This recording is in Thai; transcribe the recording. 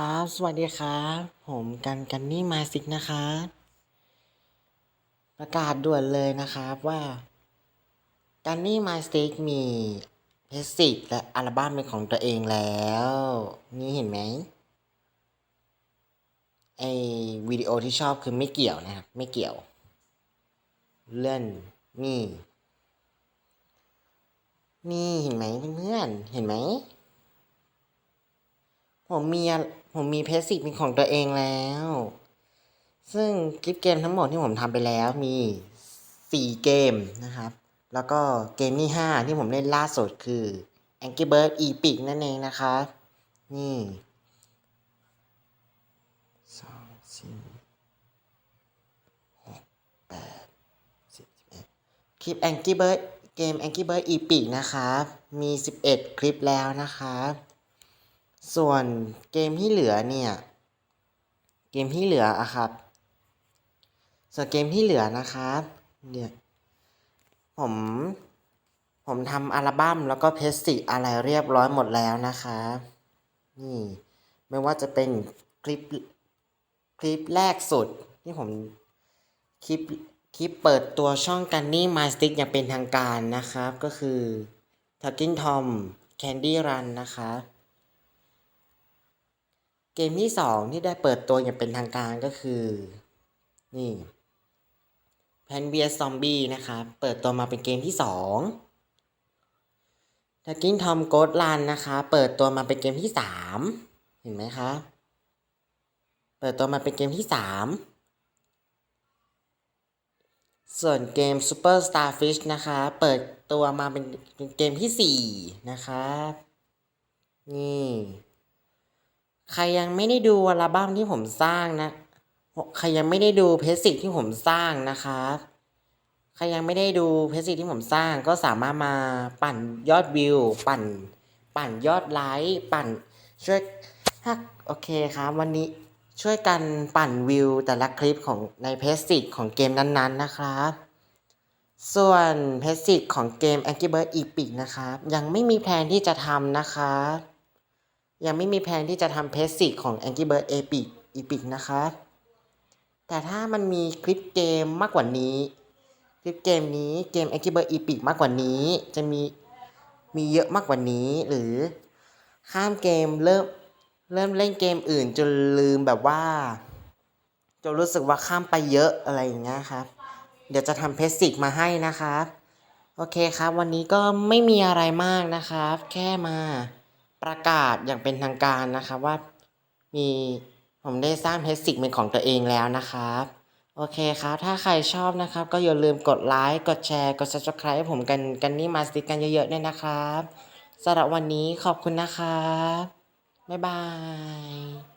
ครับ สวัสดีครับ ผมกันกันนี่มาซิกนะครับประกาศด่วนเลยนะครับว่ากันนี่มาซิกมีเพจสิกและอัลบั้มเป็นของตัวเองแล้ว นี่เห็นไหมไอวิดีโอที่ชอบคือไม่เกี่ยวนะครับ ไม่เกี่ยว เลื่อนนี่ นี่เห็นไหมเพื่อนๆเห็นไหม ผมมีผมมีเพจสิกเป็นของตัวเองแล้ว ซึ่งคลิปเกมทั้งหมดที่ผมทำไปแล้วมี 4 เกมนะครับ แล้วก็เกมที่ 5 ที่ผมเล่นล่าสุดคือ Angry Bird Epic นั่นเองนะครับ นี่สองสี่หกแปดสิบสิบเอ็ดคลิป Angry Bird เกม Angry Bird Epic นะครับ มี 11 คลิปแล้วนะครับ ส่วนเกมที่เหลือเนี่ย เกมที่เหลืออะครับ ส่วนเกมที่เหลือนะครับเนี่ยผมผมทำอัลบั้มแล้วก็เพจสิอะไรเรียบร้อยหมดแล้วนะครับนี่ไม่ว่าจะเป็นคลิปคลิปแรกสุดที่ผมคลิปคลิปเปิดตัวช่องกันนี่มาสติกอย่างเป็นทางการนะครับ ก็คือ Talking Tom Candy Run นะครับ เกมที่สองที่ได้เปิดตัวอย่างเป็นทางการก็คือ นี่แพนเบียซอมบี้นะครับ เปิดตัวมาเป็นเกมที่สองทักกิ้งทอมโกดลันนะคะ เปิดตัวมาเป็นเกมที่สามเห็นไหมคะ เปิดตัวมาเป็นเกมที่สามส่วนเกม Super Starfish นะคะ เปิดตัวมาเป็นเป็นเกมที่สี่นะครับ นี่ ใครยังไม่ได้ดูอัลบั้มที่ผมสร้างนะ ใครยังไม่ได้ดูเพจสิกที่ผมสร้างนะครับใครยังไม่ได้ดูเพจสิกที่ผมสร้างก็สามารถมาปั่นยอดวิว ปั่น ปั่นยอดไลค์ปั่นช่วยถ้าโอเคครับวันนี้ช่วยกันปั่นวิวแต่ละคลิปของในเพจสิกของเกมนั้นๆนะครับส่วนเพจสิกของเกม Angry Bird Epic นะครับยังไม่มีแผนที่จะทำนะครับ ยังไม่มีแผนที่จะทำเพจสิกของ Angry Bird Epic Epic นะครับแต่ถ้ามันมีคลิปเกมมากกว่านี้ คลิปเกมนี้เกม Angry Bird Epic มากกว่านี้ จะมีมีเยอะมากกว่านี้หรือข้ามเกมเริ่มเริ่มเล่นเกมอื่นจนลืมแบบว่าจนรู้สึกว่าข้ามไปเยอะอะไรอย่างเงี้ยครับ เดี๋ยวจะทำเพจสิกมาให้นะครับ โอเคครับ วันนี้ก็ไม่มีอะไรมากนะครับ แค่มา ประกาศอย่างเป็นทางการนะครับว่ามีผมได้สร้างเพจสิกเป็นของตัวเองแล้วนะครับ โอเคครับ ถ้าใครชอบนะครับ ก็อย่าลืมกดไลค์กดแชร์ กด subscribe ให้ผมกันกันนี่มาสติกกันเยอะๆด้วยนะครับสำหรับวันนี้ขอบคุณนะครับ บ๊ายบาย